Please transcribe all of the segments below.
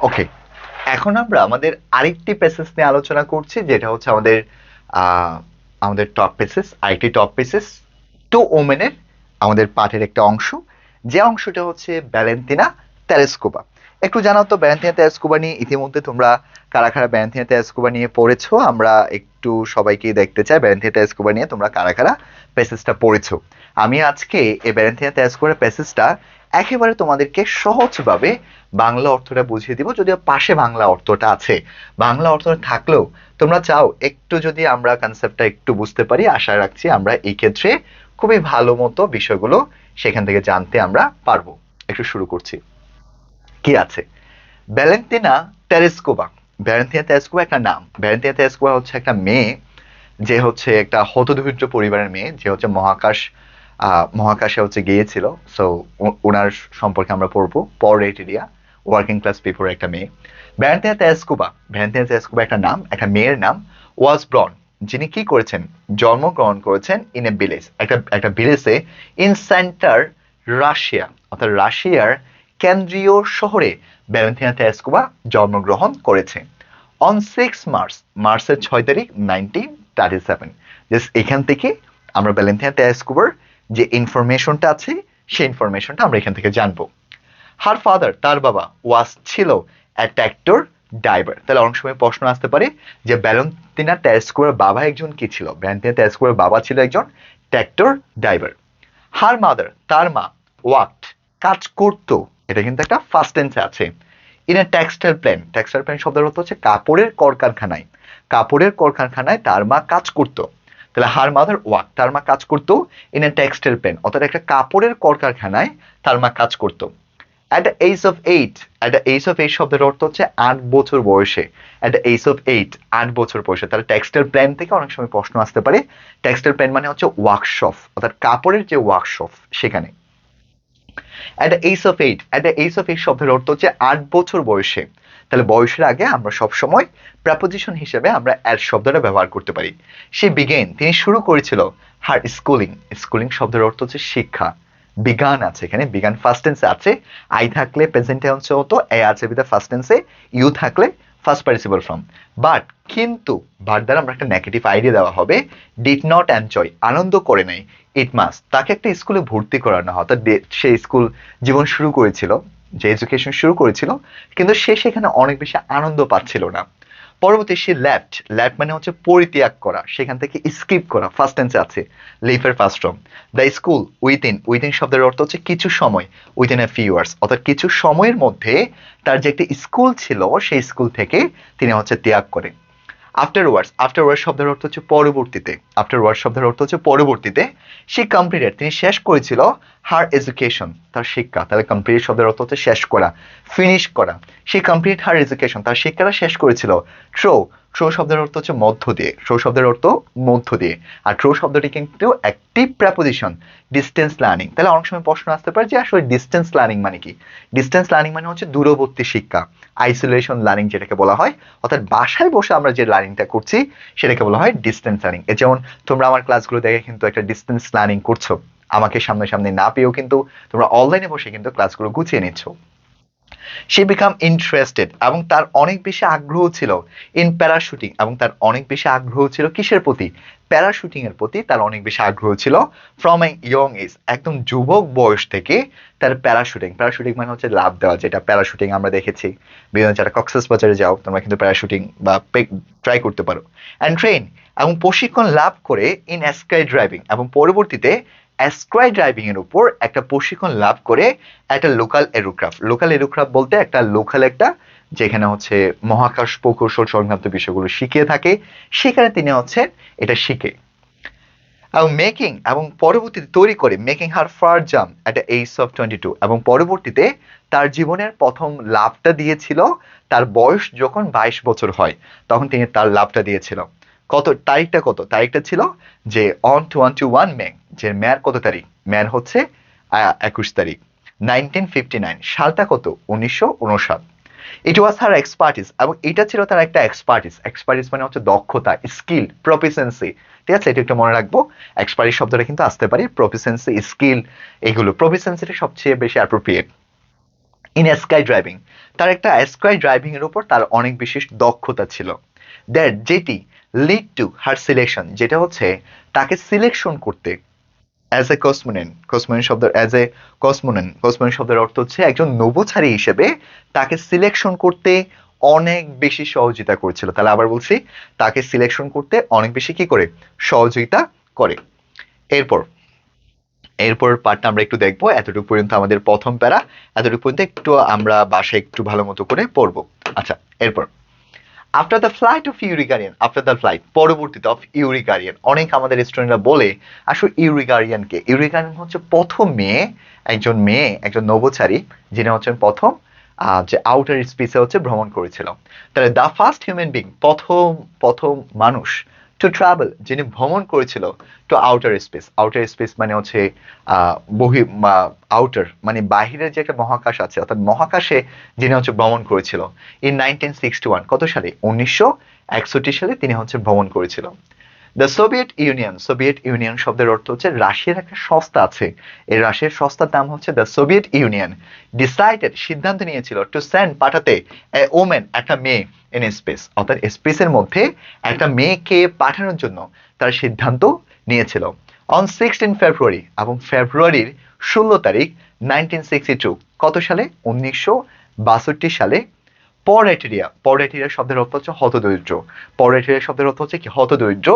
ওকে এখন আমরা আমাদের আরেকটি পেসেস নিয়ে আলোচনা করছি, যেটা হচ্ছে আমাদের আমাদের টপ পেসেস আরেকটি টপ পেসেস টু ওমেনের আমাদের পাঠের একটা অংশ। যে অংশটা হচ্ছে ব্যালেন্টিনা তেলেস্কোবা একটু জানাও তো ব্যালেন্টিনা তেলেস্কোবা নিয়ে, ইতিমধ্যে তোমরা কারা কারা ব্যালেন্টিনা তেলেস্কোবা নিয়ে পড়েছো? আমরা একটু সবাইকে দেখতে চাই ব্যালেন্টিনা তেলেস্কোবা নিয়ে তোমরা কারা কারা পেসেসটা পড়েছো। আমি আজকে এই ব্যালেন্টিনা তেলেস্কোবার পেসেসটা একেবারে তোমাদেরকে সহজভাবে বাংলা অর্থটা বুঝিয়ে দিব। যদিও পাশে বাংলা অর্থটা আছে। বাংলা অর্থটা থাকলেও তোমরা চাও একটু যদি আমরা কনসেপ্টটা একটু বুঝতে পারি, আশা রাখছি আমরা এই ক্ষেত্রে খুবই ভালো মতো বিষয়গুলো সেখান থেকে জানতে আমরা পারব। একটু শুরু করছি। কি আছে? ভ্যালেন্টিনা টেরেস্কোবা ভ্যালেন্টিনা টেরেস্কোবা একটা নাম। ভ্যালেন্টিনা টেরেস্কোবা হচ্ছে একটা মেয়ে, যে হচ্ছে একটা হতদরিদ্র পরিবারের মেয়ে, যে হচ্ছে মহাকাশ মহাকাশে হচ্ছে গিয়েছিল। সো ওনার সম্পর্কে আমরা পড়ব। পর এরিয়া ওয়ার্কিং ক্লাস পিপলের একটা মেয়ে। ভ্যালেন্টিনা টেরেস্কোবা ভ্যালেন্টিনা টেরেস্কোবা একটা নাম, একটা মেয়ের নাম ওয়াজ ব্রন যিনি কি করেছেন? জন্মগ্রহণ করেছেন ইন এ ভিলেজ একটা একটা ভিলেজে ইন সেন্টার রাশিয়া অর্থাৎ রাশিয়ার কেন্দ্রীয় শহরে ভ্যালেন্টিনা তেস্কোবা জন্মগ্রহণ করেছে। অন সিক্স মার্চ মার্চের ছয় তারিখ নাইনটিন থার্টি সেভেন জাস্ট এখান থেকে আমরা ভ্যালেন্টিনা তেস্কোবার যে ইনফরমেশনটা আছে, সেই ইনফরমেশনটা আমরা এখান থেকে জানব। হার ফাদার তার বাবা ওয়াস ছিল অ্যাট্যাক্টর ড্রাইভার তাহলে অনেক সময় প্রশ্ন আসতে পারে যে ভ্যালেন্টিনা টেস্কোয়ার বাবা একজন কি ছিল? ভ্যালেন্টিনা টেস্কোয়ার বাবা ছিল একজন ট্র্যাক্টর ড্রাইভার হার মাদার তার মা ওয়াক্ট কাজ করতো। এটা কিন্তু একটা ফার্স্ট টেন্সে আছে। In a textile plan textile plan শব্দের অর্থ হচ্ছে কাপড়ের কলকারখানায়। কাপড়ের কলকারখানায় তার মা কাজ করতো। তাহলে হার মাদার ওয়াক তার মা কাজ করতো ইন এ টেক্সটাইল প্ল্যান অর্থাৎ একটা কাপড়ের কলকারখানায় তার মা কাজ করতো। At the age of eight at the age of eight শব্দের অর্থ হচ্ছে আট বছর বয়সে। At the age of eight আট বছর বয়সে। তাহলে টেক্সটাইল প্ল্যান থেকে অনেক সময় প্রশ্ন আসতে পারে। টেক্সটাইল প্ল্যান মানে হচ্ছে ওয়ার্কশপ অর্থাৎ কাপড়ের যে ওয়ার্কশপ সেখানে। At the age of eight at the age of eight শব্দের অর্থ হচ্ছে আট বছর বয়সে। তাহলে বয়সের আগে আমরা সবসময় প্রাপোজিশন হিসেবে আমরা অ্যাড শব্দটা ব্যবহার করতে পারি। সে বিগেন তিনি শুরু করেছিল হার স্কুলিং স্কুলিং শব্দের অর্থ হচ্ছে শিক্ষা। বিজ্ঞান আছে এখানে বিজ্ঞান ফার্স্ট টেন্সে আছে আই থাকলে প্রেজেন্ট টেন্সে হতো, এ আছে বিদা ফার্স্ট টেন্সে ইউ থাকলে ফার্স্ট পার্টিসিপাল ফর্ম বাট কিন্তু বাট দ্বারা আমরা একটা নেগেটিভ আইডিয়া দেওয়া হবে ডিড নট এনজয় আনন্দ করে নাই ইট মাস তাকে একটা স্কুলে ভর্তি করানো হয়। অর্থাৎ সে স্কুল জীবন শুরু করেছিল যে এডুকেশন শুরু করেছিল, কিন্তু সে সেখানে অনেক বেশি আনন্দ পাচ্ছিল না। পরবর্তী সে ল্যাপ্ট ল্যাপ মানে হচ্ছে পরিত্যাগ করা, সেখান থেকে স্কিপ করা ফার্স্ট টেন্সে আছে লিফের first form the school within within শব্দের অর্থ হচ্ছে কিছু সময় উইথিন এ ফিউ ইয়ার্স অর্থাৎ কিছু সময়ের মধ্যে তার যে একটি স্কুল ছিল, সেই স্কুল থেকে তিনি হচ্ছে ত্যাগ করে আফটার ওয়ার্ডস আফটার ওয়ার্ড শব্দের অর্থ হচ্ছে পরবর্তীতে। আফটার ওয়ার্ড শব্দের অর্থ হচ্ছে পরবর্তীতে। সে কমপ্লিটেড তিনি শেষ করেছিল হার এডুকেশন তার শিক্ষা। তাহলে কমপ্লিট শব্দের অর্থ হচ্ছে শেষ করা ফিনিশ করা। সে কমপ্লিট হার এডুকেশন তার শিক্ষাটা শেষ করেছিল। ট্রো ট্রো শব্দের অর্থ হচ্ছে মধ্য দিয়ে। ট্রো শব্দের অর্থ মধ্য দিয়ে। আর ট্রো শব্দটি কিন্তু একটি প্রেপোজিশন ডিস্টেন্স লার্নিং তাহলে অনেক সময় প্রশ্ন আসতে পারে যে আসলে ডিস্টেন্স লার্নিং মানে কি? ডিস্টেন্স লার্নিং মানে হচ্ছে দূরবর্তী শিক্ষা আইসোলেশন লার্নিং যেটাকে বলা হয়। অর্থাৎ বাসায় বসে আমরা যে লার্নিংটা করছি, সেটাকে বলা হয় ডিস্টেন্স লার্নিং এ যেমন তোমরা আমার ক্লাসগুলো দেখে কিন্তু একটা ডিস্টেন্স লার্নিং করছ। আমাকে সামনে সামনে না পেয়েও কিন্তু তোমরা অনলাইনে বসে কিন্তু ক্লাসগুলো গুছিয়ে নিচ্ছ। সে বিকাম ইন্টারেস্টেড এবং তার অনেক বেশি আগ্রহ ছিল ইন প্যারাশুটিং এবং তার অনেক বেশি আগ্রহ ছিল কিসের প্রতি? প্যারাশুটিং এর প্রতি তার অনেক বেশি আগ্রহ ছিল ফ্রম এ ইয়ং এজ একদম যুবক বয়স থেকে তার প্যারাশুটিং প্যারাশুটিং মানে হচ্ছে লাভ দেওয়া, যেটা প্যারাশুটিং আমরা দেখেছি। বিভিন্ন যারা কক্সেস বাজারে যাও, তোমরা কিন্তু প্যারাশুটিং বা ট্রাই করতে পারো। অ্যান্ড ট্রেন এবং প্রশিক্ষণ লাভ করে ইন স্কাই ড্রাইভিং এবং পরবর্তীতে স্কাই ড্রাইভিং এর উপর একটা প্রশিক্ষণ লাভ করে একটা লোকাল এরোক্রাফট লোকাল এরোক্রাফট বলতে একটা লোকাল একটা, যেখানে হচ্ছে মহাকাশ প্রকৌশল সংক্রান্ত বিষয়গুলো শিখিয়ে থাকে। সেখানে তিনি হচ্ছে এটা শিখে। এবং মেকিং এবং পরবর্তীতে তৈরি করে making her far jam at age of twenty two এবং পরবর্তীতে তার জীবনের প্রথম লাভটা দিয়েছিল, তার বয়স যখন বাইশ বছর হয়, তখন তিনি তার লাভটা দিয়েছিল। কত, তারিখটা কত? তারিখটা ছিল যে on two one two one May যে মেয়ার কত তারিখ? মেয়ার হচ্ছে একুশ তারিখ নাইনটিন ফিফটি নাইন সালটা কত? উনিশশো উনষাট। ইট ওয়াজ হার এক্সপার্টিস এবং এটা ছিল তার একটা এক্সপার্টিস এক্সপার্টিস মানে হচ্ছে দক্ষতা স্কিল প্রফিসেন্সি ঠিক আছে? এটা একটু মনে রাখব। এক্সপার্টিস শব্দটা কিন্তু আসতে পারে। প্রফিসেন্সি স্কিল এগুলো। প্রফিসেন্সিটা সবচেয়ে বেশি অ্যাপ্রোপ্রিয়েট ইন স্কাই ড্রাইভিং তার একটা স্কাই ড্রাইভিং এর উপর তার অনেক বিশেষ দক্ষতা ছিল। দ্যাট যেটি লিড টু হার সিলেকশন যেটা হচ্ছে তাকে সিলেকশন করতে অ্যাজ এ কসমোনেন কসমোনেন শব্দ অ্যাজ এ কসমোনেন কসমোনেন শব্দের অর্থ হচ্ছে একজন নভোচারী হিসেবে তাকে সিলেকশন করতে অনেক বেশি সহযোগিতা করেছিল। তাহলে আবার বলছি, তাকে সিলেকশন করতে অনেক বেশি কি করে? সহযোগিতা করে। এরপর এরপর পার্টটা আমরা একটু দেখব, এতটুকু পর্যন্ত আমাদের প্রথম প্যারা, এতটুকু পর্যন্ত একটু আমরা বাসায় একটু ভালো মতো করে পড়ব। আচ্ছা এরপর। After the flight of Yuri Gagarin after the flight পরবর্তীতে অফ ইউরিগারিয়ান অনেক আমাদের স্টুডেন্টরা বলে আসলে ইউরিগারিয়ানকে ইউরিগারিয়ান হচ্ছে প্রথম মেয়ে, একজন মেয়ে, একজন নবচারী যিনি হচ্ছেন প্রথম যে আউটার স্পেসে হচ্ছে ভ্রমণ করেছিল। তাহলে দ্য ফার্স্ট হিউম্যান বিং প্রথম প্রথম মানুষ টু ট্রাভেল যিনি ভ্রমণ করেছিল to outer space outer space মানে হচ্ছে বহি আউটার মানে বাহিরের যে একটা মহাকাশ আছে, অর্থাৎ মহাকাশে যিনি হচ্ছে ভ্রমণ করেছিল। ইন নাইনটিন সিক্সটি ওয়ান কত সালে? উনিশশো একষট্টি সালে তিনি হচ্ছে ভ্রমণ করেছিল। The Soviet Union Soviet Union শব্দের অর্থ হচ্ছে রাশিয়ার একটা সংস্থা আছে। এই রাশিয়ার সংস্থার নাম হচ্ছে দ্য সোভিয়েত ইউনিয়ন ডিসাইডেড সিদ্ধান্ত নিয়েছিল টু সেন্ড পাঠাতে ওমেন একটা মেয়ে ইন স্পেস অর্থাৎ স্পেসের মধ্যে একটা মেয়েকে পাঠানোর জন্য তার সিদ্ধান্ত নিয়েছিল। অন সিক্সটিন ফেব্রুয়ারি এবং ফেব্রুয়ারির ষোলো তারিখ নাইনটিন সিক্সটি টু কত সালে? উনিশশো বাষট্টি সালে পরেটেরিয়া পরেটেরিয়া শব্দের অর্থ হচ্ছে হতদরিদ্র। পরেটেরিয়া শব্দের অর্থ হচ্ছে কি? হতদরিদ্র।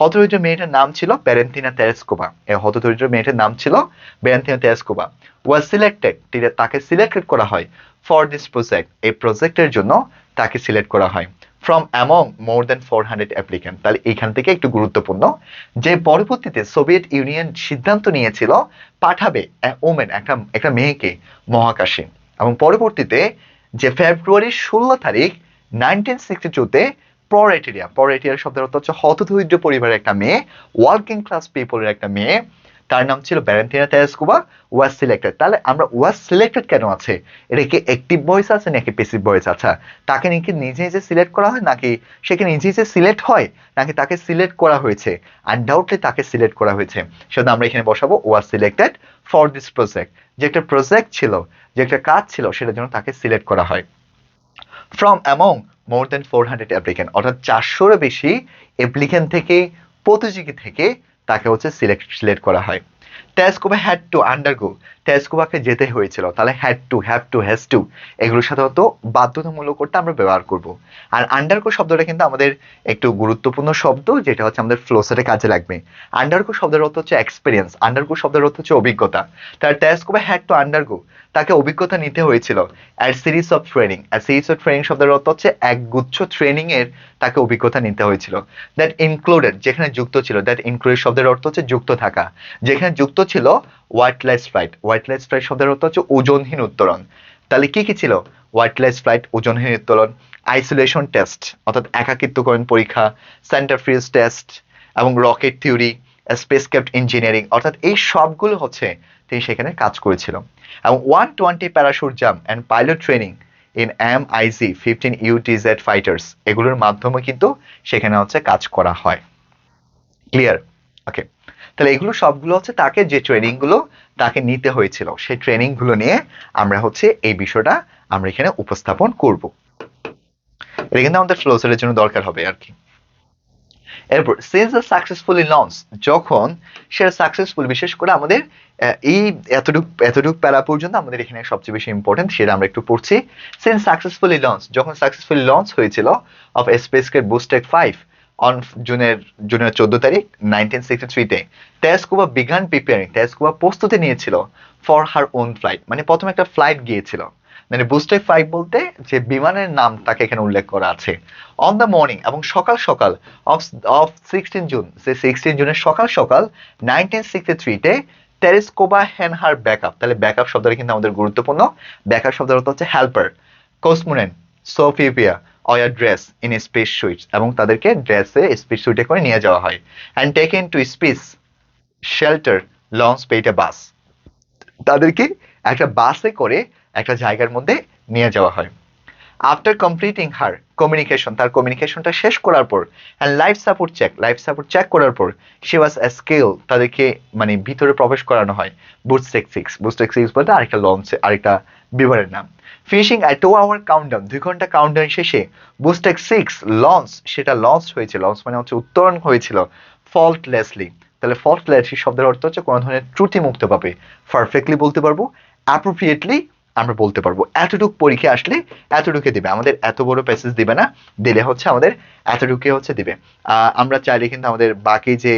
হতদরিদ্র মেয়েটার নাম ছিল ব্যারেন্টিনা তেরেস্কোবা এই হতদরিদ্র মেয়েটার নাম ছিল ব্যারেন্টিনা তেরেস্কোবা ওয়াজ সিলেক্টেড তাকে সিলেক্টেড করা হয়। ফর দিস প্রজেক্ট এই প্রজেক্টের জন্য তাকে সিলেক্ট করা হয়। From among more than four hundred applicant তাহলে এইখান থেকে একটু গুরুত্বপূর্ণ, যে পরবর্তীতে সোভিয়েত ইউনিয়ন সিদ্ধান্ত নিয়েছিল পাঠাবে ওমেন একটা একটা মেয়েকে মহাকাশে। এবং পরবর্তীতে যে ফেব্রুয়ারির ষোলো তারিখ নাইনটিন সিক্সটি টুতে পরেটেরিয়া পরেটেরিয়া শব্দের অর্থ হচ্ছে হতদরিদ্র পরিবারের একটা মেয়ে ওয়ার্কিং ক্লাস পিপলের একটা মেয়ে তার নাম ছিল ব্যারেন্টিনা তেরেস্কোবা ওয়াজ সিলেক্টেড তাহলে আমরা ওয়াজ সিলেক্টেড কেন আছে? এটা কি অ্যাক্টিভ ভয়েস আছে নাকি পেসিভ ভয়েস আছে তাকে নাকি নিজে নিজে সিলেক্ট করা হয় নাকি সে কি নিজে নিজে সিলেক্ট হয় নাকি তাকে সিলেক্ট করা হয়েছে? আনডাউটলি তাকে সিলেক্ট করা হয়েছে। সেটা আমরা এখানে বসাবো was selected for this project যে একটা প্রজেক্ট ছিল, যে একটা কাজ ছিল, সেটার জন্য তাকে সিলেক্ট করা হয়। From among more than four hundred applicant অর্থাৎ চারশোরও বেশি অ্যাপ্লিকেন্ট থেকে, প্রতিযোগী থেকে তাকে হচ্ছে সিলেক্ট সিলেক্ট করা হয়। টেস্কোবা হ্যাড টু আন্ডারগো টেস্কোবাকে যেতে হয়েছিল, তাহলে had to have to has to এগুলো সাধারণত বাধ্যতামূলক করতে আমরা ব্যবহার করব। আর আন্ডারগো শব্দটা কিন্তু আমাদের একটু গুরুত্বপূর্ণ শব্দ, যেটা হচ্ছে আমাদের ফ্লোসেটে কাজে লাগবে। আন্ডারগো শব্দের অর্থ হচ্ছে এক্সপিরিয়েন্স আন্ডারগো শব্দের অর্থ হচ্ছে অভিজ্ঞতা। তার টেস্কোবা হ্যাড টু আন্ডারগো তাকে অভিজ্ঞতা নিতে হয়েছিল। At series of training at series of training শব্দের অর্থ হচ্ছে এক গুচ্ছ ট্রেনিং এর তাকে অভিজ্ঞতা নিতে হয়েছিল। দ্যাট ইনক্লুডেড যেখানে যুক্ত ছিল দ্যাট ইনক্লুডেড শব্দের অর্থ হচ্ছে যুক্ত থাকা। যেখানে যুক্ত ছিল white lies flight white lies flight শব্দের অর্থ হচ্ছে ওজনহীন উত্তরণ তাহলে কি কি ছিল? হোয়াইট লাইস ফ্লাইট ওজনহীন উত্তোলন আইসোলেশন টেস্ট অর্থাৎ একাকিত্বকরণ পরীক্ষা সেন্টার ফ্রিজ টেস্ট এবং রকেট থিওরি স্পেসক্রাফট ইঞ্জিনিয়ারিং অর্থাৎ এই সবগুলো হচ্ছে তিনি সেখানে কাজ করেছিল। এবং one twenty parachute jump and pilot training in M IG fifteen UTZ fighters এগুলোর মাধ্যমে কিন্তু সেখানে হচ্ছে কাজ করা হয়। ক্লিয়ার ওকে তাহলে এগুলো সবগুলো হচ্ছে তাকে যে ট্রেনিংগুলো তাকে নিতে হয়েছিল, সেই ট্রেনিংগুলো নিয়ে আমরা হচ্ছে এই বিষয়টা আমরা এখানে উপস্থাপন করব। এটা কিন্তু আমাদের ফ্লোসারের জন্য দরকার হবে আর কি। এরপর সিন্স দ্য সাকসেসফুলি লঞ্চ যখন সেটা সাকসেসফুল বিশেষ করে আমাদের এই এতটুক এতটুক প্যারা পর্যন্ত আমাদের এখানে সবচেয়ে বেশি ইম্পর্টেন্ট সেটা আমরা একটু পড়ছি। সিন্স সাকসেসফুলি লঞ্চ যখন সাকসেসফুলি লঞ্চ হয়েছিল of spacecraft Vostok five on জুনের জুনের চোদ্দ তারিখ নাইনটিন সিক্সটি থ্রিতে তেজকুবা বিগান প্রিপেয়ারিং তেজকুবা প্রস্তুতি নিয়েছিল ফর হার ওন ফ্লাইট মানে প্রথমে একটা ফ্লাইট গিয়েছিল। মানে বুস্টেক ফাইভ বলতে যে বিমানের নাম তাকে এখানে উল্লেখ করা আছে। অন দ্য মর্নিং এবং সকাল সকাল অফ অফ সিক্সটিন জুন সে সিক্সটিন জুনের সকাল সকাল নাইনটিন সিক্সটি থ্রিতে টেরিস্কোবা হ্যান হার ব্যাকআপ তাহলে ব্যাকআপ শব্দটা কিন্তু আমাদের গুরুত্বপূর্ণ। ব্যাকআপ শব্দের অর্থ হচ্ছে helper কোসমুনেন সোফিপিয়া were dress in space suit এবং তাদেরকে ড্রেসে স্পেস সুইটে করে নিয়ে যাওয়া হয়। And taken to space shelter launch পেইটে bus তাদেরকে একটা বাসে করে একটা জায়গার মধ্যে নিয়ে যাওয়া হয়। আফটার কমপ্লিটিং হার কমিউনিকেশন তার কমিউনিকেশনটা শেষ করার পর and life support check life support check করার পর শি ওয়াজ এ স্কেল তাদেরকে মানে ভিতরে প্রবেশ করানো হয় বুস্টেক সিক্স বুস্টেক সিক্স বলতে আরেকটা লঞ্চ আরেকটা বিমানের নাম। Finishing a two hour countdown দুই ঘণ্টা কাউন্টডাউন শেষে বুস্টেক সিক্স লঞ্চ সেটা লঞ্চ হয়েছিল লঞ্চ মানে হচ্ছে উত্তরণ হয়েছিল ফল্টলেসলি তাহলে ফল্টলেসলি শব্দের অর্থ হচ্ছে কোনো ধরনের ত্রুটি মুক্ত পাবে পারফেক্টলি বলতে পারব অ্যাপ্রোপ্রিয়েটলি আমরা বলতে পারব। এতটুকু পরীক্ষা আসলে এতটুকু দিবে। আমাদের এত বড় প্যাসেজ দিবে না। দিলে হচ্ছে আমাদের এতটুকু হচ্ছে দিবে। আমরা চাইলে কিন্তু আমাদের বাকি যে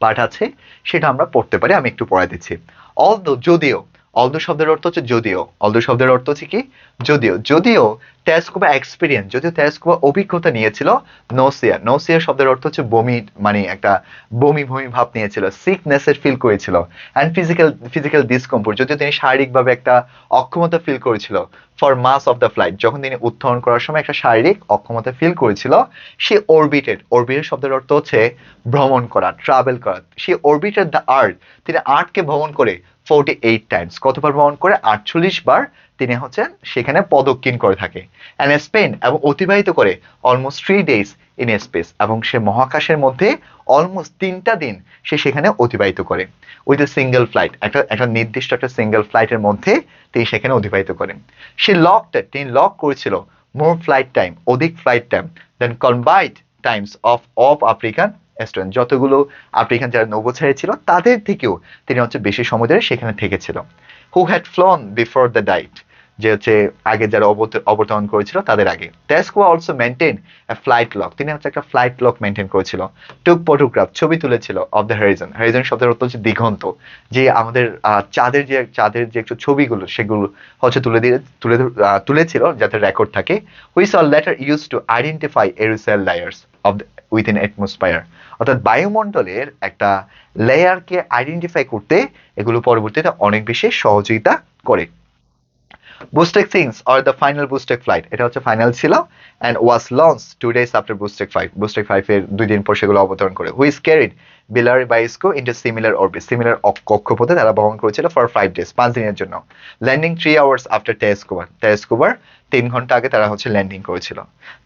পাঠ আছে, সেটা আমরা পড়তে পারি। আমি একটু পড়াই দিচ্ছি। অল যদিও অলদো শব্দের অর্থ হচ্ছে যদিও। অলদো শব্দের অর্থ হচ্ছে কি? যদিও। যদিও তেজকুবা এক্সপিরিয়েন্স যদিও তেজকুবা অভিজ্ঞতা নিয়েছিল নোসিয়া নোসিয়া শব্দের অর্থ হচ্ছে বমি মানে একটা বমি বমি ভাব নিয়েছিল সিকনেসের ফিল করেছিল অ্যান্ড ফিজিক্যাল ফিজিক্যাল ডিসকমফোর্ট যদিও তিনি শারীরিকভাবে একটা অক্ষমতা ফিল করেছিল for most of the flight যখন তিনি উত্তোলন করার সময় একটা শারীরিক অক্ষমতা ফিল করেছিল, সে অরবিটেড অরবিটেড শব্দের অর্থ হচ্ছে ভ্রমণ করা ট্রাভেল করা। সে অরবিটেড দ্য আর্থ তিনি আর্টকে ভ্রমণ করে ফোর্টি এইট টাইমস কতবার ভ্রমণ করে আটচল্লিশ বার তিনি হচ্ছেন সেখানে পদক্ষিণ করে থাকে। অ্যান্ড স্পেন এবং অতিবাহিত করে almost three days in space এবং সে মহাকাশের মধ্যে অলমোস্ট তিনটা দিন সে সেখানে অতিবাহিত করে। উইথ এ সিঙ্গেল ফ্লাইট একটা একটা নির্দিষ্ট একটা সিঙ্গেল ফ্লাইটের মধ্যে তিনি সেখানে অতিবাহিত করেন। সে লকটা তিনি লক করেছিল মোর ফ্লাইট টাইম অধিক flight time than combined times of of African student যতগুলো আফ্রিকান যারা নৌকোছাড়ি ছিল, তাদের থেকেও তিনি হচ্ছে বেশি সময় ধরে সেখানে থেকেছিল who had flown before the date যে হচ্ছে আগে যারা অবত- অবতরণ করেছিল, তাদের আগে। টেস্কোয়া অলসো মেনটেন ফ্লাইট লক তিনি হচ্ছে একটা ফ্লাইট লক মেনটেন করেছিল। টুক ফটোগ্রাফ ছবি তুলেছিল অফ দ্য হ্যারিজন হ্যারিজন শব্দের অর্থ হচ্ছে দিগন্ত। যে আমাদের চাঁদের যে চাঁদের যে একটু ছবিগুলো, সেগুলো হচ্ছে তুলে দিয়ে, তুলে তুলেছিল যাতে রেকর্ড থাকে। Which all later use to identify aerosol layers of within atmosphere অর্থাৎ বায়ুমণ্ডলের একটা লেয়ারকে আইডেন্টিফাই করতে এগুলো পরবর্তীতে অনেক বেশি সহযোগিতা করে। Vostok six or the final Vostok flight এটা হচ্ছে ফাইনাল ছিল and was launch two days after Vostok five Vostok five এর দুই দিন পর সেগুলো অবতরণ করে। Which carried Valery Bykovsky into similar orbit similar কক্ষপথে তারা বহন করেছিল ফর ফাইভ ডেজ পাঁচ দিনের জন্য। ল্যান্ডিং থ্রি আওয়ার্স আফটার টেস্কোভার টেস্কোভার তিন ঘণ্টা আগে তারা হচ্ছে ল্যান্ডিং করেছিল।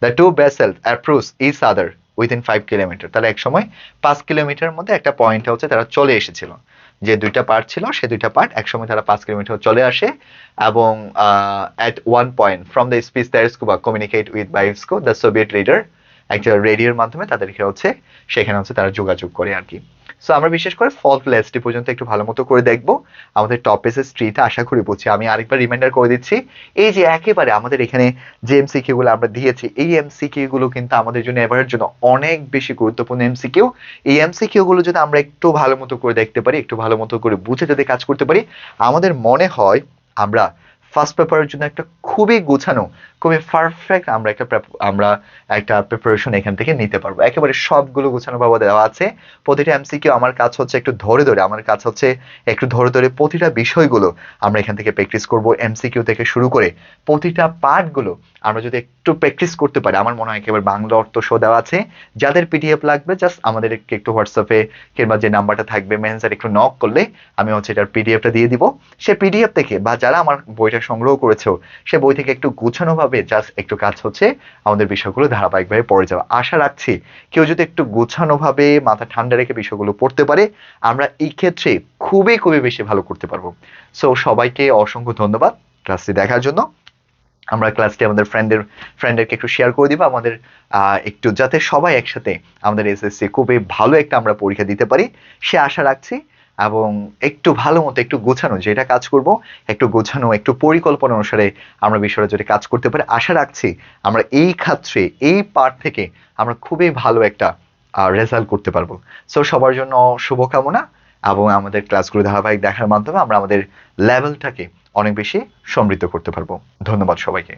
The two vessel approach each other within five kilometre তারা একসময় পাঁচ কিলোমিটার মধ্যে একটা পয়েন্টে হচ্ছে তারা চলে এসেছিল। যে দুইটা পার্ট ছিল, সে দুইটা পার্ট একসময় তারা পাঁচ কিলোমিটার চলে আসে এবং at one point from the speech বা communicate with Bykovsky the Soviet leader একটা রেডিওর মাধ্যমে তাদেরকে হচ্ছে সেখানে হচ্ছে তারা যোগাযোগ করে আর কি। সো আমরা বিশেষ করে ফল্ট লেসটি পর্যন্ত একটু ভালো মতো করে দেখব। আমাদের টপ এসের স্ট্রিটা আশা করি বুঝছি আমি আরেকবার রিমাইন্ডার করে দিচ্ছি, এই যে একেবারে আমাদের এখানে যে এমসিকিউ গুলো আমরা দিয়েছি, এই এমসিকিউ গুলো কিন্তু আমাদের জন্য এবারের জন্য অনেক বেশি গুরুত্বপূর্ণ এমসিকিউ এই এমসিকিউ গুলো যদি আমরা একটু ভালো মতো করে দেখতে পারি, একটু ভালো মতো করে বুঝে যদি কাজ করতে পারি, আমাদের মনে হয় আমরা ফার্স্ট পেপারের জন্য একটা খুবই গোছানো খুবই পারফেক্ট আমরা একটা আমরা একটা প্রিপারেশন এখান থেকে নিতে পারব। একেবারে সবগুলো গোছানো ভাবে দেওয়া আছে। প্রতিটা এমসিকিউ আমার কাজ হচ্ছে একটু ধরে ধরে, আমার কাজ হচ্ছে একটু ধরে ধরে প্রতিটা বিষয়গুলো আমরা এখান থেকে প্র্যাকটিস করব এমসিকিউ থেকে শুরু করে। প্রতিটা পার্টগুলো আমরা যদি একটু প্র্যাকটিস করতে পারি, আমার মনে হয় একেবারে বাংলা অর্থ শো দেওয়া আছে। যাদের পিডিএফ লাগবে জাস্ট আমাদের একটু হোয়াটসঅ্যাপে কিংবা যে নাম্বারটা থাকবে মেসেঞ্জার একটু নক করলে আমি হচ্ছে এটার পিডিএফটা দিয়ে দিব। সে পিডিএফ থেকে বা যারা আমার বইটা সংগ্রহ করেছ, সে বই থেকে একটু গুছানোভাবে জাস্ট একটু কাজ হচ্ছে, আমাদের বিষয়গুলো ধারাবাহিকভাবে পড়ে যাওয়া। আশা রাখছি কেউ যদি একটু গোছানোভাবে মাথা ঠান্ডা রেখে বিষয়গুলো পড়তে পারে, আমরা এই ক্ষেত্রে খুবই খুবই বেশি ভালো করতে পারব। সো সবাইকে অসংখ্য ধন্যবাদ ক্লাসটি দেখার জন্য। আমরা ক্লাসটি আমাদের ফ্রেন্ডের ফ্রেন্ডদেরকে একটু শেয়ার করে দিব। আমাদের একটু যাতে সবাই একসাথে আমাদের এসএসসি খুবই ভালো একটা আমরা পরীক্ষা দিতে পারি। সে আশা রাখছি এবং একটু ভালো মতো একটু গোছানো, যেটা কাজ করব, একটু গোছানো, একটু পরিকল্পনা অনুসারে আমরা বিষয়টা যদি কাজ করতে পারি, আশা রাখছি আমরা এই ক্ষেত্রে এই পার্ট থেকে আমরা খুবই ভালো একটা রেজাল্ট করতে পারব। সো সবার জন্য শুভকামনা এবং আমাদের ক্লাসগুলো ধারাবাহিক দেখার মাধ্যমে আমরা আমাদের লেভেলটাকে অনেক বেশি সমৃদ্ধ করতে পারব। ধন্যবাদ সবাইকে।